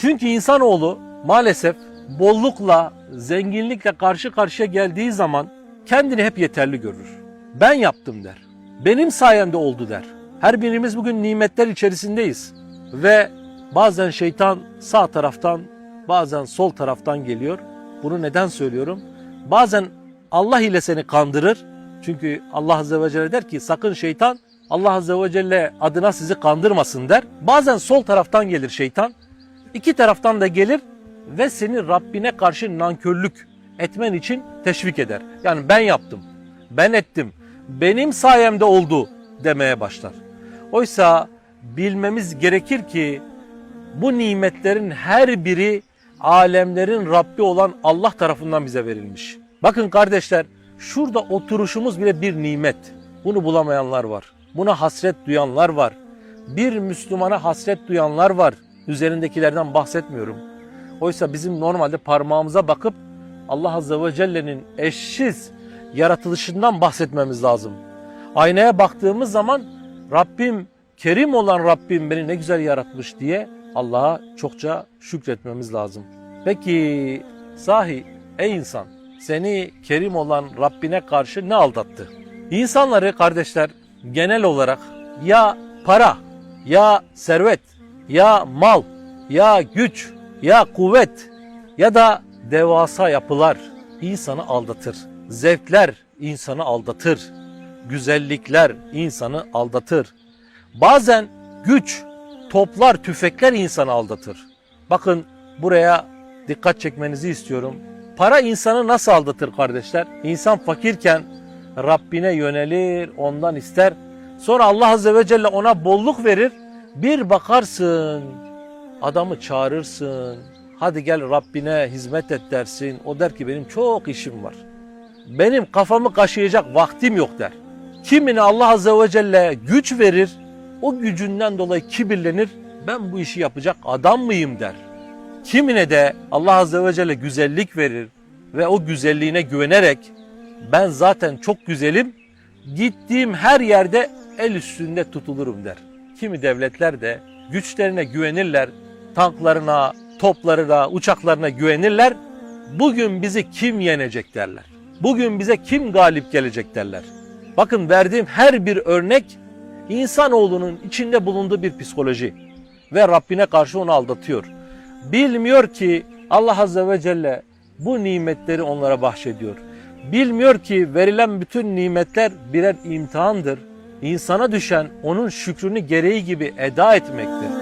Çünkü insanoğlu maalesef bollukla, zenginlikle karşı karşıya geldiği zaman kendini hep yeterli görür. Ben yaptım der. Benim sayemde oldu der. Her birimiz bugün nimetler içerisindeyiz. Ve bazen şeytan sağ taraftan, bazen sol taraftan geliyor. Bunu neden söylüyorum? Bazen Allah ile seni kandırır. Çünkü Allah Azze ve Celle der ki sakın şeytan Allah Azze ve Celle adına sizi kandırmasın der. Bazen sol taraftan gelir şeytan. İki taraftan da gelir ve seni Rabbine karşı nankörlük etmen için teşvik eder. Yani ben yaptım, ben ettim, benim sayemde oldu demeye başlar. Oysa bilmemiz gerekir ki bu nimetlerin her biri alemlerin Rabbi olan Allah tarafından bize verilmiş. Bakın kardeşler şurada oturuşumuz bile bir nimet. Bunu bulamayanlar var. Buna hasret duyanlar var. Bir Müslümana hasret duyanlar var. Üzerindekilerden bahsetmiyorum. Oysa bizim normalde parmağımıza bakıp Allah Azze ve Celle'nin eşsiz yaratılışından bahsetmemiz lazım. Aynaya baktığımız zaman Rabbim, kerim olan Rabbim beni ne güzel yaratmış diye Allah'a çokça şükretmemiz lazım. Peki sahi ey insan seni kerim olan Rabbine karşı ne aldattı? İnsanları kardeşler genel olarak ya para, ya servet, ya mal, ya güç, ya kuvvet ya da devasa yapılar insanı aldatır. Zevkler insanı aldatır. Güzellikler insanı aldatır. Bazen güç, toplar, tüfekler insanı aldatır. Bakın buraya dikkat çekmenizi istiyorum. Para insanı nasıl aldatır kardeşler? İnsan fakirken Rabbine yönelir, ondan ister. Sonra Allah Azze ve Celle ona bolluk verir. Bir bakarsın, adamı çağırırsın. Hadi gel Rabbine hizmet et dersin. O der ki benim çok işim var. Benim kafamı kaşıyacak vaktim yok der. Kimine Allah Azze ve Celle güç verir. O gücünden dolayı kibirlenir. Ben bu işi yapacak adam mıyım der. Kimine de Allah Azze ve Celle güzellik verir ve o güzelliğine güvenerek ben zaten çok güzelim, gittiğim her yerde el üstünde tutulurum der. Kimi devletler de güçlerine güvenirler, tanklarına, toplarına, uçaklarına güvenirler. Bugün bizi kim yenecek derler. Bugün bize kim galip gelecek derler. Bakın verdiğim her bir örnek insanoğlunun içinde bulunduğu bir psikoloji ve Rabbine karşı onu aldatıyor. Bilmiyor ki Allah Azze ve Celle bu nimetleri onlara bahşediyor. Bilmiyor ki verilen bütün nimetler birer imtihandır. İnsana düşen onun şükrünü gereği gibi eda etmektir.